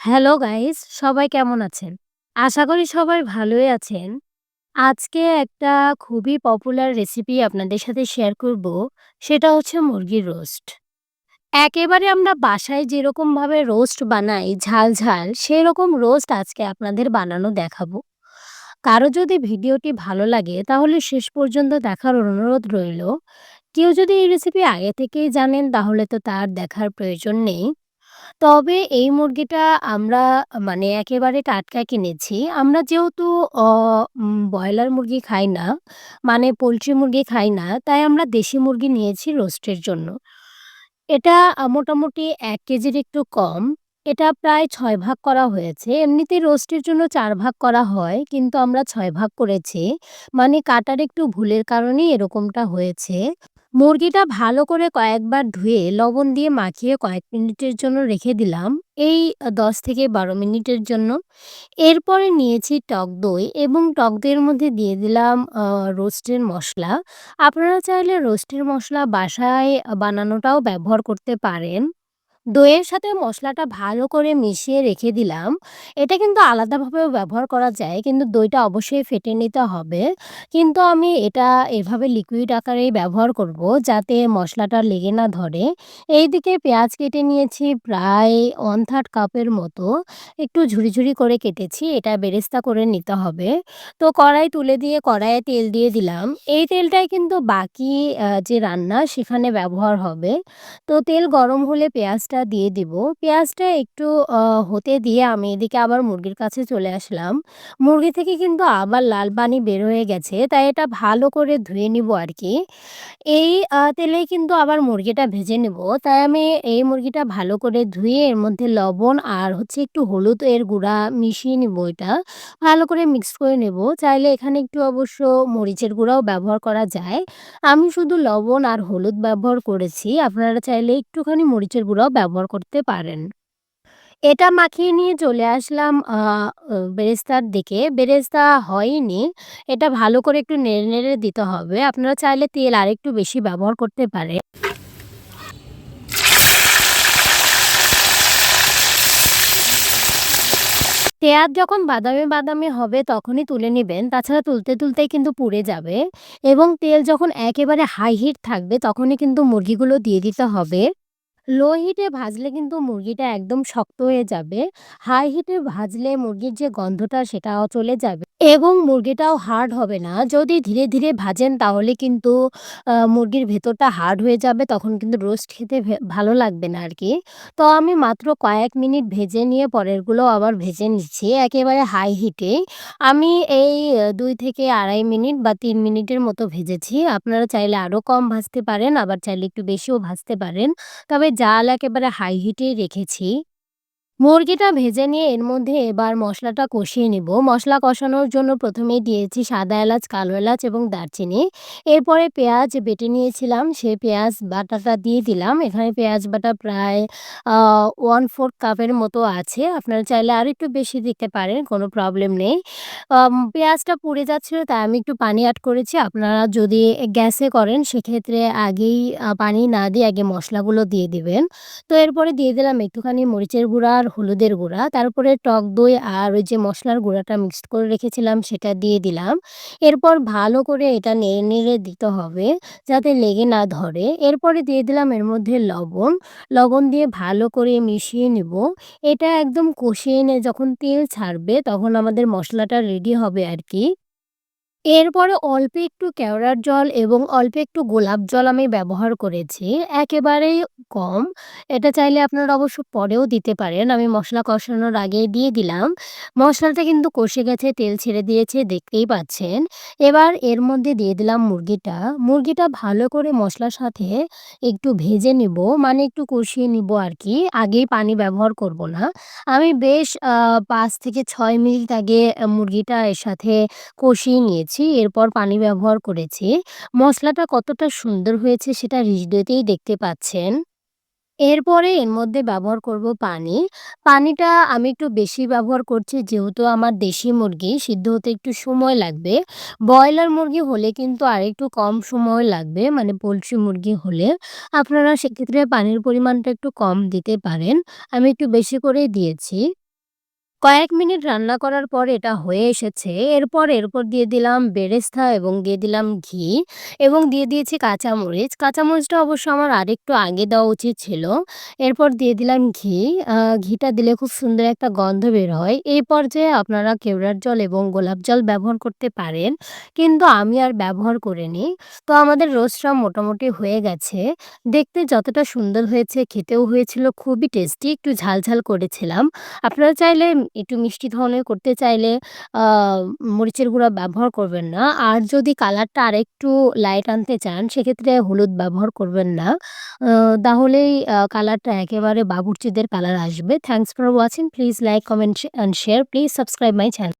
Hello guys, সবাই কেমন আছেন? আশা করি সবাই ভালোই আছেন। আজকে একটা খুবই পপুলার রেসিপি আপনাদের সাথে শেয়ার করব। সেটা হচ্ছে মুরগির রোস্ট। একেবারে আমরা বাসায় যেরকমভাবে রোস্ট বানাই ঝাল, ঝাল সেরকম রোস্ট আজকে আপনাদের বানানো দেখাবো। কারও যদি ভিডিওটি ভালো লাগে তাহলে শেষ পর্যন্ত দেখার অনুরোধ রইল। কেউ যদি এই রেসিপি আগে থেকেই জানেন তাহলে তো তার দেখার প্রয়োজন নেই। তবে এই মুরগিটা আমরা মানে একেবারে টাটকা কিনেছি। আমরা যেহেতু ব্রয়লার মুরগি খাই না, মানে পোল্ট্রি মুরগি খাই না, তাই আমরা দেশি মুরগি নিয়েছি রোস্টের জন্য। এটা মোটামুটি ১ কেজির একটু কম। এটা প্রায় ৬ ভাগ করা হয়েছে। এমনিতেই রোস্টের জন্য ৪ ভাগ করা হয়, কিন্তু আমরা ৬ ভাগ করেছি। মানে কাটার একটু ভুলের কারণেই এরকমটা হয়েছে। মুরগিটা ভালো করে কয়েকবার ধুয়ে লবণ দিয়ে মাখিয়ে কয়েক মিনিটের জন্য রেখে দিলাম। এই দশ থেকে ১২ মিনিটের জন্য। এরপরে নিয়েছি টক দই এবং টক দইয়ের মধ্যে দিয়ে দিলাম রোস্টের মশলা আপনারা চাইলে রোস্টের মশলা বাসায় বানানোটাও ব্যবহার করতে পারেন। দইয়ের সাথে মশলাটা ভালো করে মিশিয়ে রেখে দিলাম। এটা কিন্তু আলাদাভাবেও ব্যবহার করা যায়। কিন্তু দইটা অবশ্যই ফেটে নিতে হবে। কিন্তু আমি এটা এভাবে লিকুইড আকারেই ব্যবহার করব যাতে মশলাটা লেগে না ধরে। এইদিকে পেঁয়াজ কেটে নিয়েছি প্রায় 1/3 কাপের মতো। একটু ঝুড়ি ঝুড়ি করে কেটেছি। এটা বেরেস্তা করে নিতে হবে। তো কড়াই তুলে দিয়ে কড়াইয়ে তেল দিয়ে দিলাম। এই তেলটাই কিন্তু বাকি যে রান্না সেখানে ব্যবহার হবে। তো তেল গরম হলে পেঁয়াজটা দিয়ে দিব। পেঁয়াজটা একটু হতে দিয়ে আমি এদিকে আবার মুরগির কাছে চলে আসলাম। মুরগি থেকে কিন্তু আবার লাল পানি বের হয়ে গেছে। তাই এটা ভালো করে ধুয়ে নিব আর কি এই তেলেই কিন্তু আবার মুরগিটা ভেজে নেব। তাই আমি এই মুরগিটা ভালো করে ধুয়ে এর মধ্যে লবণ আর হচ্ছে একটু হলুদের গুঁড়া মিশিয়ে নিব এটা। ভালো করে মিক্স করে নেব। চাইলে এখানে একটু অবশ্য মরিচের গুঁড়াও ব্যবহার করা যায়। আমি শুধু লবণ আর হলুদ ব্যবহার করেছি। আপনারা চাইলে একটুখানি মরিচের গুঁড়াও ব্যবহার করতে পারেন। এটা মাখিয়ে নিয়ে চলে আসলাম বেরেস্তার দিকে। বেরেস্তা হয়নি। এটা ভালো করে একটু নেড়ে, নেড়ে দিতে হবে। আপনারা চাইলে তেল আরেকটু বেশি ব্যবহার করতে পারে পেঁয়াজ যখন বাদামি, বাদামি হবে তখনই তুলে নিবেন। তাছাড়া তুলতে, তুলতেই কিন্তু পুড়ে যাবে এবং তেল যখন একেবারে হাই হিট থাকবে তখনই কিন্তু মুরগিগুলো দিয়ে দিতে হবে। লো হিটে ভাজলে কিন্তু মুরগিটা একদম শক্ত হয়ে যাবে। হাই হিটে ভাজলে মুরগির যে গন্ধটা সেটাও চলে যাবে এবং মুরগিটাও হার্ড হবে না। যদি ধীরে, ধীরে ভাজেন তাহলে কিন্তু মুরগির ভেতরটা হার্ড হয়ে যাবে। তখন কিন্তু রোস্ট খেতে ভালো লাগবে না আর কি তো আমি মাত্র কয়েক মিনিট ভেজে নিয়ে পরেরগুলো আবার ভেজে নিচ্ছি একেবারে হাই হিটে। আমি এই দুই থেকে ২.৫ মিনিট বা তিন মিনিটের মতো ভেজেছি। আপনারা চাইলে আরও কম ভাজতে পারেন, আবার চাইলে একটু বেশিও ভাজতে পারেন। তবে জাল একেবারে হাই হিটেই রেখেছি। মুরগিটা ভেজে নিয়ে এর মধ্যে এবার মশলাটা কষিয়ে নিব। মশলা কষানোর জন্য প্রথমেই দিয়েছি সাদা এলাচ, কালো এলাচ এবং দারচিনি। এরপরে পেঁয়াজ বেটে নিয়েছিলাম সেই পেঁয়াজ বাটাটা দিয়ে দিলাম। এখানে পেঁয়াজ বাটা প্রায় ওয়ান 1/4 কাপের মতো আছে। আপনারা চাইলে আর একটু বেশি দিতে পারেন, কোনো প্রবলেম নেই। পেঁয়াজটা পুড়ে যাচ্ছিল তাই আমি একটু পানি অ্যাড করেছি। আপনারা যদি গ্যাসে করেন সেক্ষেত্রে আগেই পানি না দিয়ে আগে মশলাগুলো দিয়ে দিবেন। তো এরপরে দিয়ে দিলাম একটুখানি মরিচের গুঁড়া আর হলুদের গুঁড়া। তারপরে টক দই আর ওই যে মশলার গুঁড়াটা মিক্সড করে রেখেছিলাম সেটা দিয়ে দিলাম। এরপর ভালো করে এটা নেড়ে, নেড়ে দিতে হবে যাতে লেগে না ধরে। এরপরে দিয়ে দিলাম এর মধ্যে লবণ। লবণ দিয়ে ভালো করে মিশিয়ে নিব। এটা একদম কষিয়ে নিয়ে যখন তেল ছাড়বে তখন আমাদের মশলাটা রেডি হবে আরকি। এরপরে অল্প একটু কেওড়ার জল এবং অল্প একটু গোলাপ জল আমি ব্যবহার করেছি। একেবারেই কম। এটা চাইলে আপনারা অবশ্য পরেও দিতে পারেন। আমি মসলা কষানোর আগেই দিয়ে দিলাম। মসলাটা কিন্তু কষে গেছে, তেল ছেড়ে দিয়েছে দেখতেই পাচ্ছেন। এবার এর মধ্যে দিয়ে দিলাম মুরগিটা। মুরগিটা ভালো করে মসলার সাথে একটু ভেজে নিব, মানে একটু কষিয়ে নিব আর কি। আগেই পানি ব্যবহার করব না। আমি বেশ ৫ থেকে ৬ মিনিট আগে মুরগিটা এর সাথে কষিয়ে নিয়েছি। এরপর পানি ব্যবহার করেছি। মশলাটা কতটা সুন্দর হয়েছে সেটা ভিডিওতেই দেখতে পাচ্ছেন। এরপরে এর মধ্যে ব্যবহার করব পানি। পানিটা আমি একটু বেশি ব্যবহার করছি, যেহেতু আমার দেশি মুরগি, সিদ্ধ হতে একটু সময় লাগবে। ব্রয়লার মুরগি হলে কিন্তু আরেকটু কম সময় লাগবে মানে পোলট্রি মুরগি হলে। আপনারা সেক্ষেত্রে পানির পরিমাণটা একটু কম দিতে পারেন। আমি একটু বেশি করেই দিয়েছি। কয়েক মিনিট রান্না করার পর এটা হয়ে এসেছে। এরপর এর উপর দিয়ে দিলাম বেরেস্তা এবং দিয়ে দিলাম ঘি এবং দিয়ে দিয়েছি কাঁচামরিচ। কাঁচামরিচটা অবশ্য আমার আরেকটু আগে দেওয়া উচিত ছিল। এরপর দিয়ে দিলাম ঘি। ঘিটা দিলে খুব সুন্দর একটা গন্ধ বের হয়। এই পর্যায়ে আপনারা কেওড়ার জল এবং গোলাপ জল ব্যবহার করতে পারেন। কিন্তু আমি আর ব্যবহার করিনি। তো আমাদের রোস্টটা মোটামুটি হয়ে গেছে। দেখতে যতটা সুন্দর হয়েছে খেতেও হয়েছিল খুবই টেস্টি। একটু ঝাল, ঝাল করেছিলাম। আপনারা চাইলে একটু মিষ্টি ধরনের করতে চাইলে মরিচের গুঁড়া ব্যবহার করবেন না। আর যদি কালারটা আরেকটু লাইট আনতে চান সেক্ষেত্রে হলুদ ব্যবহার করবেন না। তাহলেই কালারটা একেবারে বাবুর্চিদের কালার আসবে। Thanks for watching. Please like, comment and share. Please subscribe my channel.